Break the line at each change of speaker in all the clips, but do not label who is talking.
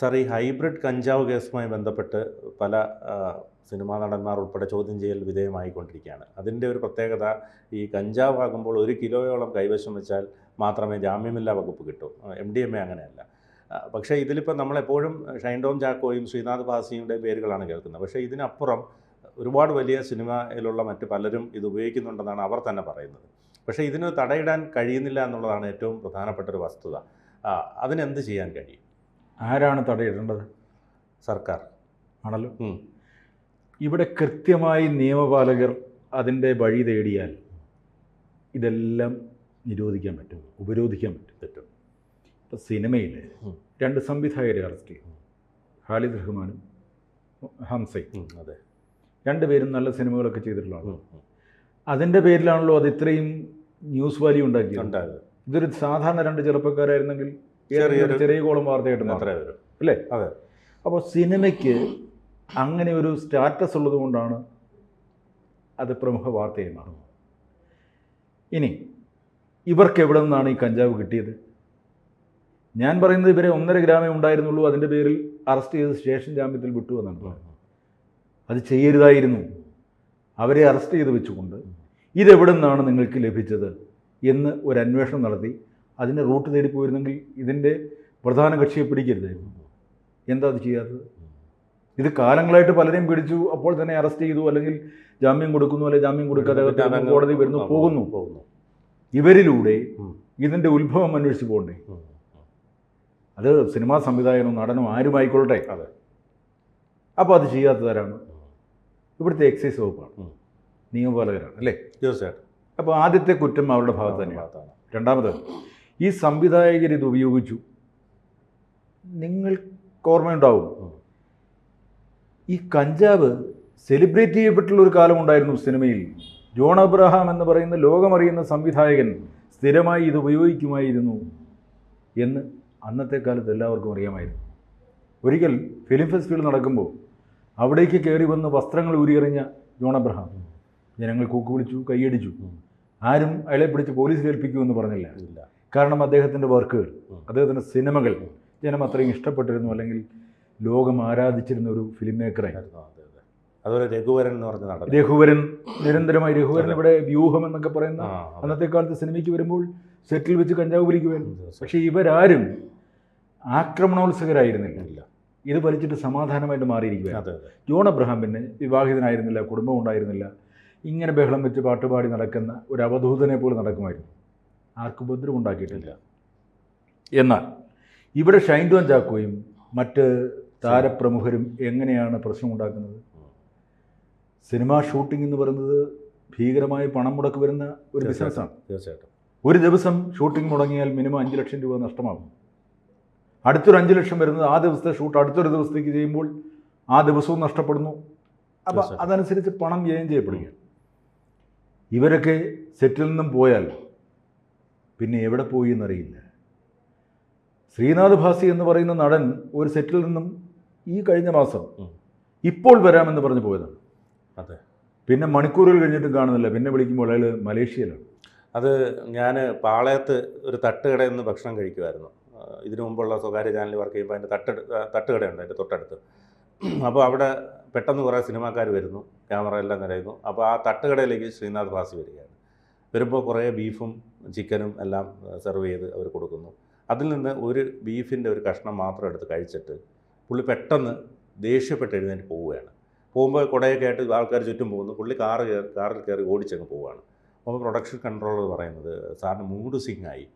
Sir ഈ hybrid കഞ്ചാവ് കേസുമായി ബന്ധപ്പെട്ട് പല സിനിമാ നടന്മാർ ഉൾപ്പെടെ ചോദ്യം ചെയ്യൽ വിധേയമായിക്കൊണ്ടിരിക്കുകയാണ്. അതിന്റെ ഒരു പ്രത്യേകത ഈ കഞ്ചാവ് ആകുമ്പോൾ ഒരു കിലോയോളം കൈവശം വെച്ചാൽ മാത്രമേ ജാമ്യമില്ലാ വകുപ്പ് കിട്ടൂ. എം ഡി എം എ അങ്ങനെയല്ല. പക്ഷേ ഇതിലിപ്പോൾ നമ്മളെപ്പോഴും ഷൈൻ ടോം ചാക്കോയും ശ്രീനാഥ് ഭാസിയുടെ പേരുകളാണ് കേൾക്കുന്നത്. പക്ഷേ ഇതിനപ്പുറം ഒരുപാട് വലിയ സിനിമയിലുള്ള മറ്റ് പലരും ഇത് ഉപയോഗിക്കുന്നുണ്ടെന്നാണ് അവർ തന്നെ പറയുന്നത്. പക്ഷേ ഇതിന് തടയിടാൻ കഴിയുന്നില്ല എന്നുള്ളതാണ് ഏറ്റവും പ്രധാനപ്പെട്ട ഒരു വസ്തുത. അതിനെന്ത് ചെയ്യാൻ കഴിയും?
ആരാണ് തടയിടേണ്ടത്?
സർക്കാർ.
ആണല്ലോ? ഇവിടെ കൃത്യമായി നിയമപാലകർ അതിന്റെ വഴി തേടിയാൽ ഇതെല്ലാം നിരോധിക്കാൻ പറ്റും ഉപരോധിക്കാൻ പറ്റും
പറ്റും
ഇപ്പോൾ സിനിമയിൽ രണ്ട് സംവിധായകരെ അറസ്റ്റ് ചെയ്തു. ഖാലിദ് റഹ്മാനും ഹംസയും.
അതെ.
രണ്ടുപേരും നല്ല സിനിമകളൊക്കെ ചെയ്തിട്ടുള്ള ആളാണ്. അതിന്റെ പേരിലാണല്ലോ അത് ഇത്രയും ന്യൂസ് വാല്യൂ ഉണ്ടാക്കിയത്. ഇതൊരു സാധാരണ രണ്ട് ചെറുപ്പക്കാരായിരുന്നെങ്കിൽ
ചെറിയൊരു-
ചെറിയ കോളം വാർത്തയായിട്ട്
മാത്രമേ വരും.
അല്ലേ?
അതെ.
അപ്പോൾ സിനിമയ്ക്ക് അങ്ങനെ ഒരു സ്റ്റാറ്റസ് ഉള്ളത് കൊണ്ടാണ് അത് പ്രമുഖ വാർത്തയായി മാറുന്നത്. ഇനി ഇവർക്ക് എവിടെ നിന്നാണ് ഈ കഞ്ചാവ് കിട്ടിയത്? ഞാൻ പറയുന്നത് ഇവരെ ഒന്നര ഗ്രാമേ ഉണ്ടായിരുന്നുള്ളൂ. അതിന്റെ പേരിൽ അറസ്റ്റ് ചെയ്ത് സ്റ്റേഷൻ ജാമ്യത്തിൽ വിട്ടു എന്നാണ് പറയുന്നത്. അത് ചെയ്യരുതായിരുന്നു. അവരെ അറസ്റ്റ് ചെയ്ത് വെച്ചുകൊണ്ട് ഇതെവിടെ നിന്നാണ് നിങ്ങൾക്ക് ലഭിച്ചത് എന്ന് ഒരു അന്വേഷണം നടത്തി. അതിന്റെ റൂട്ട് തേടി പോയിരുന്നെങ്കിൽ ഇതിന്റെ പ്രധാന കക്ഷിയെ പിടിക്കരുതായിരുന്നു. എന്താ അത് ചെയ്യാത്തത്? ഇത് കാലങ്ങളായിട്ട് പലരെയും പിടിച്ചു അപ്പോൾ തന്നെ അറസ്റ്റ് ചെയ്തു അല്ലെങ്കിൽ ജാമ്യം കൊടുക്കുന്നു അല്ലെങ്കിൽ ജാമ്യം കൊടുക്കാതെ കോടതി വരുന്നു പോകുന്നു.
പോകുന്നു.
ഇവരിലൂടെ. ഇതിന്റെ ഉത്ഭവം അന്വേഷിച്ച് പോകണ്ടേ? അത് സിനിമാ സംവിധായകനോ നടനോ ആരുമായിക്കൊള്ളട്ടെ
അതെ.
അപ്പോൾ അത് ചെയ്യാത്തതാരാണ്? ഇവിടുത്തെ എക്സൈസ് വകുപ്പാണ്. നിയമപാലകരാണ് അല്ലേ?
തീർച്ചയായിട്ടും.
അപ്പോൾ ആദ്യത്തെ കുറ്റം അവരുടെ ഭാഗത്ത് തന്നെയാണ്. രണ്ടാമത് ഈ സംവിധായകർ ഇത് ഉപയോഗിച്ചു. നിങ്ങൾക്ക് ഓർമ്മയുണ്ടാവും. ഈ കഞ്ചാവ് സെലിബ്രേറ്റ് ചെയ്യപ്പെട്ടുള്ള ഒരു കാലമുണ്ടായിരുന്നു സിനിമയിൽ. ജോൺ അബ്രഹാം എന്ന് പറയുന്ന ലോകമറിയുന്ന സംവിധായകൻ സ്ഥിരമായി ഇത് ഉപയോഗിക്കുമായിരുന്നു എന്ന് അന്നത്തെ കാലത്ത് എല്ലാവർക്കും അറിയാമായിരുന്നു. ഒരിക്കൽ ഫിലിം ഫെസ്റ്റിവൽ നടക്കുമ്പോൾ അവിടേക്ക് കയറി വന്ന് വസ്ത്രങ്ങൾ ഊരിയെറിഞ്ഞ ജോൺ അബ്രഹാം ജനങ്ങൾ കൂക്കുപിടിച്ചു കൈയടിച്ചു. ആരും അയാളെ പിടിച്ച് പോലീസിൽ ഏൽപ്പിക്കുമെന്ന് പറഞ്ഞില്ല.
ഇല്ല
കാരണം അദ്ദേഹത്തിന്റെ വർക്കുകൾ. അദ്ദേഹത്തിന്റെ സിനിമകൾ ജനം അത്രയും ഇഷ്ടപ്പെട്ടിരുന്നു അല്ലെങ്കിൽ ലോകം ആരാധിച്ചിരുന്ന ഒരു ഫിലിം
മേക്കറായിരുന്നു അതെ അതെ. അതുപോലെ രഘുവരൻ എന്ന് പറഞ്ഞ നടൻ.
രഘുവരൻ നിരന്തരമായി രഘുവരൻ ഇവിടെ വ്യൂഹം എന്നൊക്കെ പറയുന്ന അന്നത്തെ കാലത്ത് സിനിമയ്ക്ക് വരുമ്പോൾ സെറ്റിൽ വെച്ച് കഞ്ചാവ്
പിടിക്കുവാൻ.
പക്ഷെ ഇവരാരും ആക്രമണോത്സുകരായിരുന്നില്ല. ഇത് വലിച്ചിട്ട് സമാധാനമായിട്ട് മാറിയിരിക്കുകയാണ്.
അതെ
ജോൺ അബ്രഹാം പിന്നെ വിവാഹിതനായിരുന്നില്ല കുടുംബം ഉണ്ടായിരുന്നില്ല. ഇങ്ങനെ ബഹളം വെച്ച് പാട്ടുപാടി നടക്കുന്ന ഒരു അവധൂതനെ പോലെ നടക്കുമായിരുന്നു. ആർക്കും ഉപദ്രവം ഉണ്ടാക്കിയിട്ടില്ല എന്നാൽ ഇവിടെ ഷൈൻ ടോൺ ചാക്കോയും മറ്റ് താരപ്രമുഖരും എങ്ങനെയാണ് പ്രശ്നമുണ്ടാക്കുന്നത്? സിനിമാ ഷൂട്ടിംഗ് എന്ന് പറയുന്നത് ഭീകരമായി പണം മുടക്ക് വരുന്ന ഒരു ബിസിനസ്സാണ്.
തീർച്ചയായിട്ടും.
ഒരു ദിവസം ഷൂട്ടിംഗ് മുടങ്ങിയാൽ മിനിമം അഞ്ച് ലക്ഷം രൂപ നഷ്ടമാകും. അടുത്തൊരു അഞ്ച് ലക്ഷം വരുന്നത് ആ ദിവസത്തെ ഷൂട്ട് അടുത്തൊരു ദിവസത്തേക്ക് ചെയ്യുമ്പോൾ ആ ദിവസവും നഷ്ടപ്പെടുന്നു. അപ്പോൾ അതനുസരിച്ച് പണം വ്യയം ചെയ്യപ്പെടുകയാണ്. ഇവരൊക്കെ സെറ്റിൽ നിന്നും പോയാൽ പിന്നെ എവിടെ പോയി എന്നറിയില്ല ശ്രീനാഥ് ഭാസി എന്ന് പറയുന്ന നടൻ ഒരു സെറ്റിൽ നിന്നും ഈ കഴിഞ്ഞ മാസം ഇപ്പോൾ വരാമെന്ന് പറഞ്ഞു പോയതാണ്.
അതെ.
പിന്നെ മണിക്കൂറുകൾ കഴിഞ്ഞിട്ടും കാണുന്നില്ല. പിന്നെ വിളിക്കുമ്പോൾ അയാൾ മലേഷ്യയിലാണ്.
അത് ഞാൻ പാളയത്ത് ഒരു തട്ടുകടയിൽ നിന്ന് ഭക്ഷണം കഴിക്കുമായിരുന്നു ഇതിനു മുമ്പുള്ള സ്വകാര്യ ചാനലിൽ വർക്ക് ചെയ്യുമ്പോൾ അതിന്റെ തട്ട് തട്ടുകടയുണ്ട് അതിന്റെ തൊട്ടടുത്ത്. അപ്പോൾ അവിടെ പെട്ടെന്ന് കുറേ സിനിമാക്കാർ വരുന്നു. ക്യാമറ എല്ലാം നിറയുന്നു. അപ്പോൾ ആ തട്ടുകടയിലേക്ക് ശ്രീനാഥ് ഭാസി വരികയാണ്. വരുമ്പോൾ കുറേ ബീഫും ചിക്കനും എല്ലാം സെർവ് ചെയ്ത് അവർ കൊടുക്കുന്നു. അതിൽ നിന്ന് ഒരു ബീഫിന്റെ ഒരു കഷ്ണം മാത്രം എടുത്ത് കഴിച്ചിട്ട് പുള്ളി പെട്ടെന്ന് ദേഷ്യപ്പെട്ട് എഴുന്നേറ്റ് പോവുകയാണ്. പോകുമ്പോൾ കുടയൊക്കെ ആയിട്ട് ആൾക്കാർ ചുറ്റും പോകുന്നു. പുള്ളി കാറ് കയറി കാറിൽ കയറി ഓടിച്ചങ്ങ് പോവുകയാണ്. അപ്പോൾ പ്രൊഡക്ഷൻ കൺട്രോളർ പറയുന്നത് സാറിന് മൂഡ് സിംഗ് ആയി.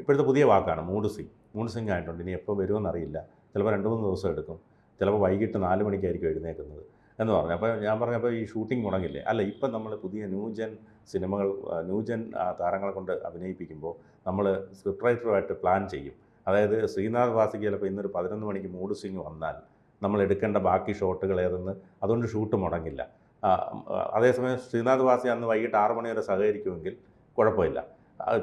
ഇപ്പോഴത്തെ പുതിയ വാക്കാണ് മൂഡ് സിംഗ്. മൂഡ് സിംഗ് ആയിട്ടുണ്ട്. ഇനി എപ്പോൾ വരുമെന്നറിയില്ല ചിലപ്പോൾ രണ്ട് മൂന്ന് ദിവസം എടുക്കും. ചിലപ്പോൾ വൈകിട്ട് നാല് മണിക്കായിരിക്കും എഴുന്നേക്കുന്നത് എന്ന് പറഞ്ഞു. അപ്പോൾ ഞാൻ പറഞ്ഞപ്പോൾ ഈ ഷൂട്ടിംഗ് മുടങ്ങില്ലേ? അല്ല ഇപ്പം നമ്മൾ പുതിയ ന്യൂജൻ സിനിമകൾ ന്യൂ ന്യൂജൻ താരങ്ങളെ കൊണ്ട് അഭിനയിപ്പിക്കുമ്പോൾ നമ്മൾ സ്ക്രിപ്റ്റ് റൈറ്ററുമായിട്ട് പ്ലാൻ ചെയ്യും. അതായത് ശ്രീനാഥ് വാസിക്ക് ചിലപ്പോൾ ഇന്നൊരു പതിനൊന്ന് മണിക്ക് മൂഡ് സ്വിങ് വന്നാൽ നമ്മൾ എടുക്കേണ്ട ബാക്കി ഷോട്ടുകൾ ഏതെന്ന് അതുകൊണ്ട് ഷൂട്ട് മുടങ്ങില്ല. അതേസമയം ശ്രീനാഥ് വാസി അന്ന് വൈകിട്ട് ആറ് മണി വരെ സഹകരിക്കുമെങ്കിൽ കുഴപ്പമില്ല.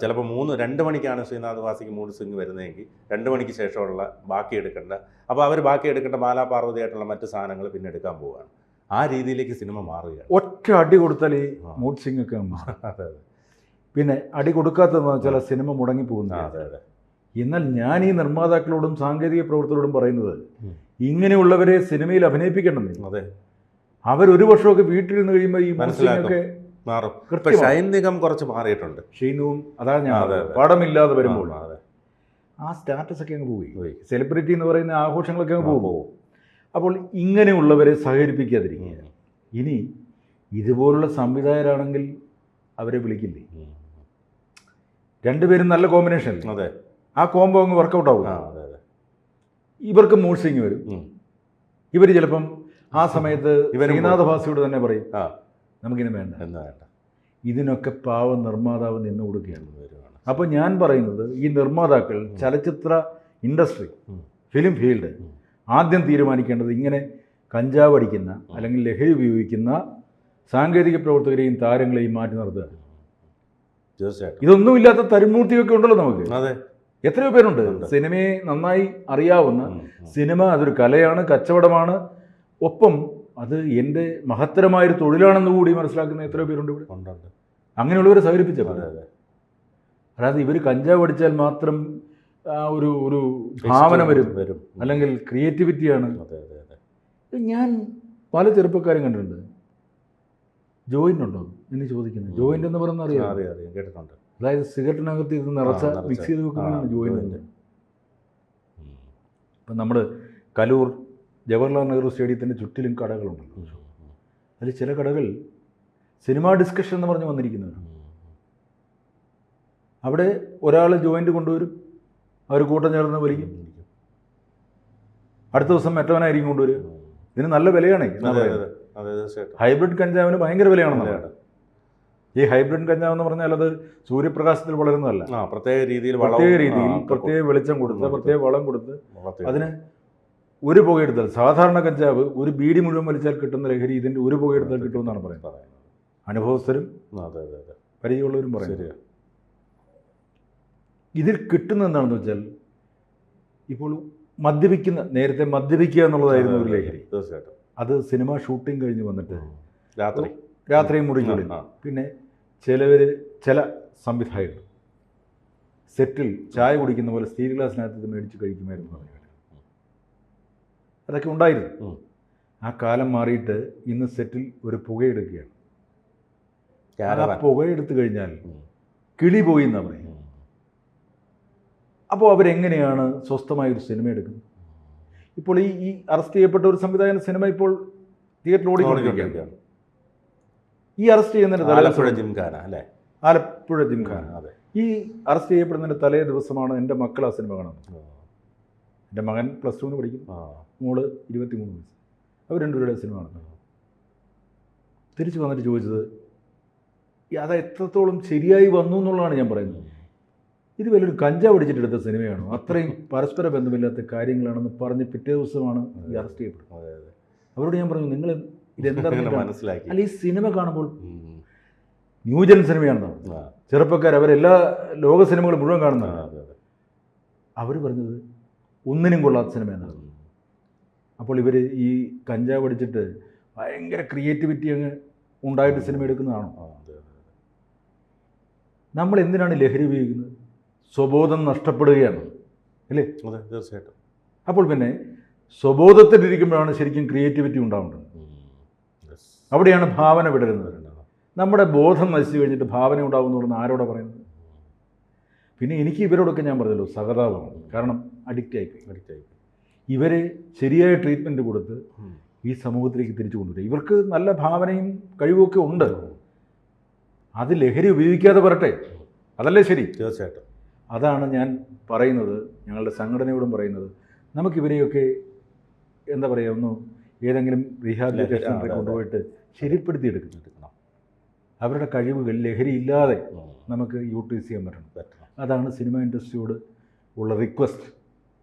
ചിലപ്പോൾ മൂന്ന് രണ്ട് മണിക്കാണ് ശ്രീനാഥ് വാസിക്ക് മൂഡ് സ്വിങ് വരുന്നതെങ്കിൽ രണ്ട് മണിക്ക് ശേഷമുള്ള ബാക്കി എടുക്കേണ്ട. അപ്പോൾ അവർ ബാക്കി എടുക്കേണ്ട മാലാ പാർവതിയായിട്ടുള്ള മറ്റ് സാധനങ്ങൾ പിന്നെ എടുക്കാൻ പോവുകയാണ്. ആ രീതിയിലേക്ക് സിനിമ മാറുകയാണ്.
ഒറ്റ അടി കൊടുത്താൽ ഈ മൂഡ് സിംഗ് ഒക്കെ.
അതെ
പിന്നെ അടി കൊടുക്കാത്തതെന്ന് വെച്ചാൽ സിനിമ മുടങ്ങി പോകുന്ന
അതെ അതെ.
എന്നാൽ ഞാൻ ഈ നിർമ്മാതാക്കളോടും സാങ്കേതിക പ്രവർത്തകരോടും പറയുന്നത് ഇങ്ങനെയുള്ളവരെ സിനിമയിൽ അഭിനയിപ്പിക്കണം
അതെ.
അവരൊരു വർഷമൊക്കെ വീട്ടിലിരുന്ന് കഴിയുമ്പോൾ ഈ
മനസ്സിലൊക്കെ. മാറും. ഇപ്പൊ
കൃത്യമാണ്.
ഷൈൻ നിഗം കുറച്ച് മാറിയിട്ടുണ്ട്.
ഷെയ്നുവും അതാണ് ഞാൻ. പടമില്ലാതെ വരുമ്പോൾ.
ആ,
സ്റ്റാറ്റസ് ഒക്കെ അങ്ങ് പോയി. സെലിബ്രിറ്റി എന്ന് പറയുന്ന ആഘോഷങ്ങളൊക്കെ അങ്ങ് പോകും. അപ്പോൾ ഇങ്ങനെയുള്ളവരെ സഹകരിപ്പിക്കാതിരിക്കുക ഇനി ഇതുപോലുള്ള സംവിധായകരാണെങ്കിൽ അവരെ വിളിക്കില്ലേ? രണ്ടുപേരും നല്ല കോമ്പിനേഷൻ
അതെ.
ആ കോംബോ അങ്ങ് വർക്കൗട്ട് ആവും. ഇവർക്ക് മൂഴ്സിങ് വരും? ഇവർ ചിലപ്പം ആ സമയത്ത് ശ്രീനാഥ ഭാസിയോട് തന്നെ പറയും
ആ.
നമുക്കിനി വേണ്ട.
എന്താ വേണ്ട?
ഇതിനൊക്കെ പാവ നിർമ്മാതാവ് നിന്ന് കൊടുക്കുകയാണ്. അപ്പോൾ ഞാൻ പറയുന്നത് ഈ നിർമ്മാതാക്കൾ ചലച്ചിത്ര ഇൻഡസ്ട്രി ഫിലിം ഫീൽഡ്. ആദ്യം തീരുമാനിക്കേണ്ടത് ഇങ്ങനെ കഞ്ചാവ് അടിക്കുന്ന അല്ലെങ്കിൽ ലഹരി ഉപയോഗിക്കുന്ന സാങ്കേതിക പ്രവർത്തകരെയും താരങ്ങളെയും മാറ്റി നിർത്തുക.
തീർച്ചയായിട്ടും.
ഇതൊന്നുമില്ലാത്ത തരുമൂർത്തിയൊക്കെ ഉണ്ടല്ലോ നമുക്ക്.
അതെ.
എത്രയോ പേരുണ്ട്. സിനിമയെ നന്നായി അറിയാവുന്ന. സിനിമ അതൊരു കലയാണ് കച്ചവടമാണ്. ഒപ്പം അത് എന്റെ മഹത്തരമായൊരു തൊഴിലാണെന്ന് കൂടി മനസ്സിലാക്കുന്ന എത്രയോ പേരുണ്ട് ഇവിടെ. അങ്ങനെയുള്ളവരെ
അതെ
അതായത് ഇവർ കഞ്ചാവ് അടിച്ചാൽ മാത്രം ഒരു ഒരു ഭാവന വരും
വരും.
അല്ലെങ്കിൽ ക്രിയേറ്റിവിറ്റിയാണ്.
അതെ അതെ അതെ.
ഞാൻ പല ചെറുപ്പക്കാരും കണ്ടിട്ടുണ്ട്. ജോയിന്റ് ഉണ്ടോ എന്ന് ചോദിക്കുന്നത്. ജോയിന്റ് എന്ന് പറയുന്ന അറിയാം
അറിയാം അറിയാം. കേട്ടിട്ടുണ്ട്.
അതായത് സിഗരറ്റിനകത്ത് ഇത് നിറച്ച. മിക്സ് ചെയ്ത് വെക്കുന്നതാണ്
ജോയിന്റ്.
ഇപ്പം നമ്മൾ കലൂർ ജവഹർലാൽ നെഹ്റു സ്റ്റേഡിയത്തിന്റെ ചുറ്റിലും കടകളുണ്ടല്ലോ അതിൽ ചില കടകൾ സിനിമാ ഡിസ്കഷൻ എന്ന് പറഞ്ഞ് വന്നിരിക്കുന്നവരാണ്. അവിടെ ഒരാൾ ജോയിന്റ് കൊണ്ടുവരും. അവർ കൂട്ടം ചേർന്ന് വലിക്കും അടുത്ത ദിവസം മറ്റവനായിരിക്കും കൊണ്ടുവരിക. ഇതിന് നല്ല വിലയാണ് ഹൈബ്രിഡ് കഞ്ചാവിന് ഭയങ്കര വിലയാണെന്ന്
വിലയാണ്.
ഈ ഹൈബ്രിഡ് കഞ്ചാവ് എന്ന് പറഞ്ഞാൽ അത് സൂര്യപ്രകാശത്തിൽ വളരുന്നതല്ല
പ്രത്യേക രീതിയിൽ
പ്രത്യേക രീതിയിൽ പ്രത്യേക വെളിച്ചം കൊടുത്ത്. പ്രത്യേക വളം കൊടുത്ത്. അതിന് ഒരു പുകയെടുത്താൽ സാധാരണ കഞ്ചാവ് ഒരു ബീഡി മുഴുവൻ വലിച്ചാൽ കിട്ടുന്ന ലഹരി ഇതിന്റെ ഒരു പുകയെടുത്താൽ കിട്ടുമെന്നാണ് പറയുന്നത്. അനുഭവസ്ഥരും പരിചയമുള്ളവരും പറയുന്നത് ഇതിൽ കിട്ടുന്ന എന്താണെന്ന് വെച്ചാൽ ഇപ്പോൾ മദ്യപിക്കുന്ന നേരത്തെ മദ്യപിക്കുക എന്നുള്ളതായിരുന്നു ഒരു ലഹരി.
തീർച്ചയായിട്ടും.
അത് സിനിമ ഷൂട്ടിംഗ് കഴിഞ്ഞ് വന്നിട്ട്
രാത്രി.
രാത്രി മുറിക്കുള്ളിൽ. പിന്നെ ചിലവർ ചില സംവിധായകർ സെറ്റിൽ ചായ കുടിക്കുന്ന പോലെ സ്റ്റീൽ ഗ്ലാസ്സിനകത്ത് ഇത് മേടിച്ച് കഴിക്കുമായിരുന്നു പറഞ്ഞു. അതൊക്കെ ഉണ്ടായിരുന്നു. ആ കാലം മാറിയിട്ട് ഇന്ന് സെറ്റിൽ ഒരു പുകയെടുക്കുകയാണ്. ആ പുകയെടുത്തു കഴിഞ്ഞാൽ കിളി പോയി എന്നാണ് പറയുന്നത്. അപ്പോൾ അവരെങ്ങനെയാണ് സ്വസ്ഥമായ ഒരു സിനിമ എടുക്കുന്നത്? ഇപ്പോൾ ഈ ഈ അറസ്റ്റ് ചെയ്യപ്പെട്ട ഒരു സംവിധായകൻ സിനിമ ഇപ്പോൾ തിയേറ്ററിൽ ഓടിക്കൊണ്ടിരിക്കുകയാണ്. ഈ അറസ്റ്റ് ചെയ്യുന്നതിന് തലേ
ആലപ്പുഴ ജിംഖാന അല്ലേ?
ആലപ്പുഴ ജിംഖാന.
അതെ.
ഈ അറസ്റ്റ് ചെയ്യപ്പെടുന്നതിന്റെ തലേ ദിവസമാണ് എന്റെ മക്കൾ ആ സിനിമ കാണുന്നത്. എന്റെ മകൻ പ്ലസ് ടുവിന് പഠിക്കും.
മോൾ
മോൾ ഇരുപത്തിമൂന്ന് വയസ്സ്. അവർ രണ്ടുപേരുടെ സിനിമ കാണുന്നത്. തിരിച്ചു വന്നിട്ട് ചോദിച്ചത് അത് എത്രത്തോളം ശരിയായി വന്നു എന്നുള്ളതാണ് ഞാൻ പറയുന്നത്. ഇത് വലിയൊരു കഞ്ചാവ് അടിച്ചിട്ടെടുത്ത സിനിമയാണോ? അത്രയും പരസ്പര ബന്ധമില്ലാത്ത കാര്യങ്ങളാണെന്ന് പറഞ്ഞ് പിറ്റേ ദിവസമാണ് ഈ അറസ്റ്റ് ചെയ്യപ്പെടുന്നത് അവരോട് ഞാൻ പറഞ്ഞു നിങ്ങൾ ഇതെന്താ
മനസ്സിലാക്കി.
അല്ല ഈ സിനിമ കാണുമ്പോൾ. ന്യൂജൻ
സിനിമയാണെന്നോ
ചെറുപ്പക്കാർ അവരെല്ലാ ലോക സിനിമകളും മുഴുവൻ
കാണുന്ന
കാണുന്നതാണ്
അതെ അതെ.
അവർ പറഞ്ഞത് ഒന്നിനും കൊള്ളാത്ത സിനിമ എന്നാണ് അപ്പോൾ ഇവർ ഈ കഞ്ചാവ് അടിച്ചിട്ട് ഭയങ്കര ക്രിയേറ്റിവിറ്റി അങ്ങ് ഉണ്ടായിട്ട് സിനിമ എടുക്കുന്നതാണോ. നമ്മൾ എന്തിനാണ് ലഹരി ഉപയോഗിക്കുന്നത്? സ്വബോധം നഷ്ടപ്പെടുകയാണ്. അല്ലേ?
അതെ തീർച്ചയായിട്ടും.
അപ്പോൾ പിന്നെ സ്വബോധത്തിലിരിക്കുമ്പോഴാണ് ശരിക്കും ക്രിയേറ്റിവിറ്റി ഉണ്ടാവേണ്ടത്. അവിടെയാണ് ഭാവന വിടരുന്നത്. നമ്മുടെ ബോധം നശിച്ചു കഴിഞ്ഞിട്ട് ഭാവന ഉണ്ടാകുന്നു പറഞ്ഞ് ആരോടെ പറയുന്നത്? പിന്നെ എനിക്ക് ഇവരോടൊക്കെ ഞാൻ പറഞ്ഞല്ലോ സഹതാപമാണ്. കാരണം അഡിക്റ്റ് ആയിപ്പോയി.
അഡിക്റ്റ് ആയിപ്പോയി.
ഇവരെ ശരിയായ ട്രീറ്റ്മെന്റ് കൊടുത്ത് ഈ സമൂഹത്തിലേക്ക് തിരിച്ചു കൊണ്ടുവരിക ഇവർക്ക് നല്ല ഭാവനയും കഴിവുമൊക്കെ ഉണ്ട്. അത് ലഹരി ഉപയോഗിക്കാതെ വരട്ടെ. അതല്ലേ ശരി?
തീർച്ചയായിട്ടും.
അതാണ് ഞാൻ പറയുന്നത് ഞങ്ങളുടെ സംഘടനയോടും പറയുന്നത്. നമുക്കിവരെയൊക്കെ എന്താ പറയുക ഒന്ന് ഏതെങ്കിലും റീഹാബിലിറ്റേഷൻ
സെന്ററിൽ സെന്ററിൽ.
കൊണ്ടുപോയിട്ട് ശരിപ്പെടുത്തി
എടുക്കണം.
അവരുടെ കഴിവുകൾ ലഹരി ഇല്ലാതെ നമുക്ക് യൂട്ടിലൈസ് ചെയ്യാൻ പറ്റണം. അതാണ് സിനിമ ഇൻഡസ്ട്രിയോട് ഉള്ള റിക്വസ്റ്റ്.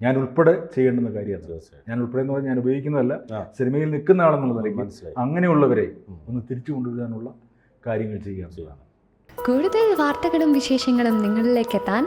ഞാൻ ഉൾപ്പെടെ ചെയ്യേണ്ടുന്ന കാര്യമാണ്. ഞാൻ ഉൾപ്പെടെ എന്ന് പറഞ്ഞാൽ ഞാൻ ഉപയോഗിക്കുന്നതല്ല സിനിമയിൽ നിൽക്കുന്ന ആളെന്നുള്ള നിലയ്ക്ക്
മനസ്സിലായി.
അങ്ങനെയുള്ളവരെ ഒന്ന് തിരിച്ചു കൊണ്ടുവരാനുള്ള കാര്യങ്ങൾ ചെയ്യാൻ
ചെയ്യാം.
കൂടുതൽ വാർത്തകളും വിശേഷങ്ങളും നിങ്ങളിലേക്ക് എത്താൻ